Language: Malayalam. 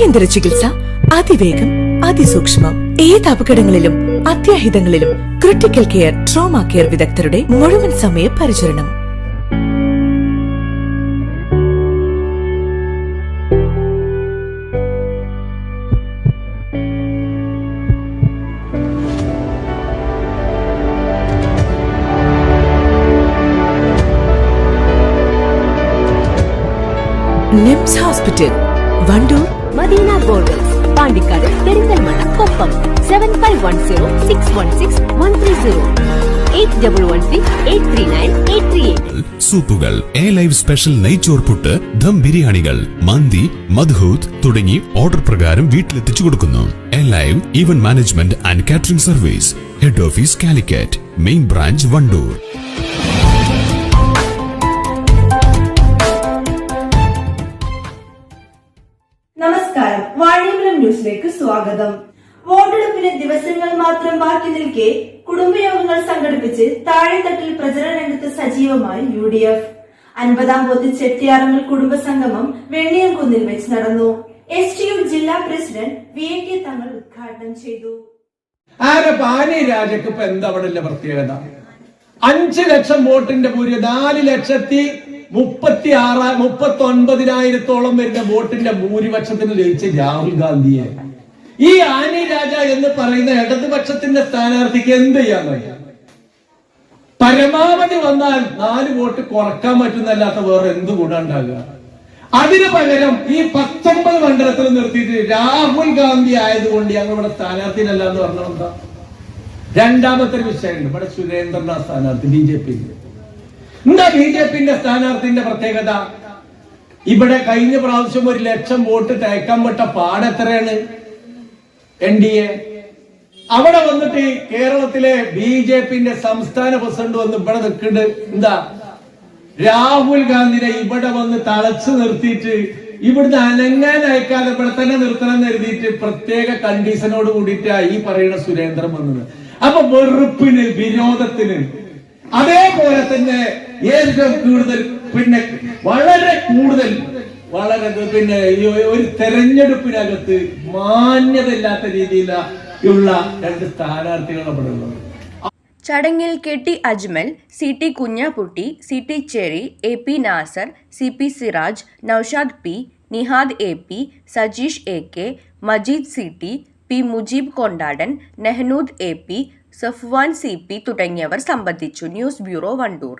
അടിയന്തര ചികിത്സ അതിവേഗം അതിസൂക്ഷ്മം ഏത് അപകടങ്ങളിലും അത്യാഹിതങ്ങളിലും ക്രിട്ടിക്കൽ കെയർ ട്രോമ കെയർ വിദഗ്ധരുടെ മുഴുവൻ സമയ പരിചരണം. Nims hospital Wandoor Madina Goldens Pandikkad Perinthalmanna Koppam seven five one zero six one six one three zero സൂപ്പുകൾ A live special നെയ്ച്ചോർ പുട്ട് ദം ബിരിയാണികൾ മന്തി മധുഹൂത്ത് തുടങ്ങി ഓർഡർ പ്രകാരം വീട്ടിലെത്തിച്ചു കൊടുക്കുന്നു. Alive event management and catering service head office Calicut main branch Wandoor. നമസ്കാരം. വാണിയമ്പലം ന്യൂസിലേക്ക് സ്വാഗതം. വോട്ടെടുപ്പിന് ദിവസങ്ങൾ മാത്രം ബാക്കി നിൽക്കെ കുടുംബയോഗങ്ങൾ സംഘടിപ്പിച്ച് താഴെത്തട്ടിൽ പ്രചരണ രംഗത്ത് സജീവമായി യു ഡി എഫ് അൻപതാം ബൂത്ത് ചെട്ടിയാറങ്ങൽ കുടുംബ സംഗമം വെണ്ണിയംകുന്നിൽ വെച്ച് നടന്നു. എസ് ടി യു ജില്ലാ president V A K Thangal ഉദ്ഘാടനം ചെയ്തു. ആരെ പാനി രാജക്ക് എന്താ അവിടെ പ്രത്യേകത? അഞ്ച് ലക്ഷം വോട്ടിന്റെ ഭൂരി നാല് ലക്ഷത്തി മുപ്പത്തി ആറ് മുപ്പത്തി ഒൻപതിനായിരത്തോളം വരുന്ന വോട്ടിന്റെ ഭൂരിപക്ഷത്തിന് ജയിച്ച രാഹുൽ ഗാന്ധിയെ. ഈ ആനി രാജ എന്ന് പറയുന്ന ഇടതുപക്ഷത്തിന്റെ സ്ഥാനാർത്ഥിക്ക് എന്ത് ചെയ്യാൻ കഴിയും? പരമാവധി വന്നാൽ നാല് വോട്ട് കുറയ്ക്കാൻ പറ്റുന്നല്ലാത്ത വേറെ എന്ത് ഗുണം ഉണ്ടാകുക? അതിനു പകരം ഈ പത്തൊമ്പത് മണ്ഡലത്തിൽ നിർത്തിയിട്ട് രാഹുൽ ഗാന്ധി ആയതുകൊണ്ട് ഞങ്ങളുടെ സ്ഥാനാർത്ഥിയിലല്ല എന്ന് പറഞ്ഞാൽ എന്താ? രണ്ടാമത്തെ ഒരു വിഷയമുണ്ട്. ഇവിടെ സുരേന്ദ്രനാഥ് സ്ഥാനാർത്ഥി ബി ജെ പി എന്താ ബി ജെ പിന്റെ സ്ഥാനാർത്ഥിന്റെ പ്രത്യേകത. ഇവിടെ കഴിഞ്ഞ പ്രാവശ്യം ഒരു ലക്ഷം വോട്ട് തേക്കാൻ പെട്ട പാടെത്രയാണ് എൻ ഡി എ. അവിടെ വന്നിട്ട് കേരളത്തിലെ ബി ജെ പിന്റെ സംസ്ഥാന പ്രസിഡന്റ് വന്ന് ഇവിടെ നിൽക്കുന്നുണ്ട്. എന്താ? രാഹുൽ ഗാന്ധിനെ ഇവിടെ വന്ന് തളച്ചു നിർത്തിയിട്ട് ഇവിടുന്ന് അനങ്ങാൻ അയക്കാതെ ഇവിടെ തന്നെ നിർത്തണം എന്ന് എഴുതിയിട്ട് പ്രത്യേക കണ്ടീഷനോട് കൂടിയിട്ടാ ഈ പറയുന്ന സുരേന്ദ്രൻ വന്നത്. അപ്പൊ വെറുപ്പിന് വിനോദത്തിന് അതേപോലെ തന്നെ ഏറ്റവും കൂടുതൽ പിന്നെ വളരെ കൂടുതൽ വളരെ പിന്നെ ഈ ഒരു തെരഞ്ഞെടുപ്പിനകത്ത് മാന്യതയില്ലാത്ത രീതിയിലുള്ള രണ്ട് സ്ഥാനാർത്ഥികൾ നമ്മുടെ ഉള്ളത് ചടങ്ങിൽ K T Ajmal C T Kunhapputty C T Cherry A P Nasar C P Siraj Noushad P Nihad A P Sajeesh A K Majeed C T P Mujeeb Kondadan Nehnood A P Safwan C P തുടങ്ങിയവർ സംബന്ധിച്ചു. News bureau Wandoor.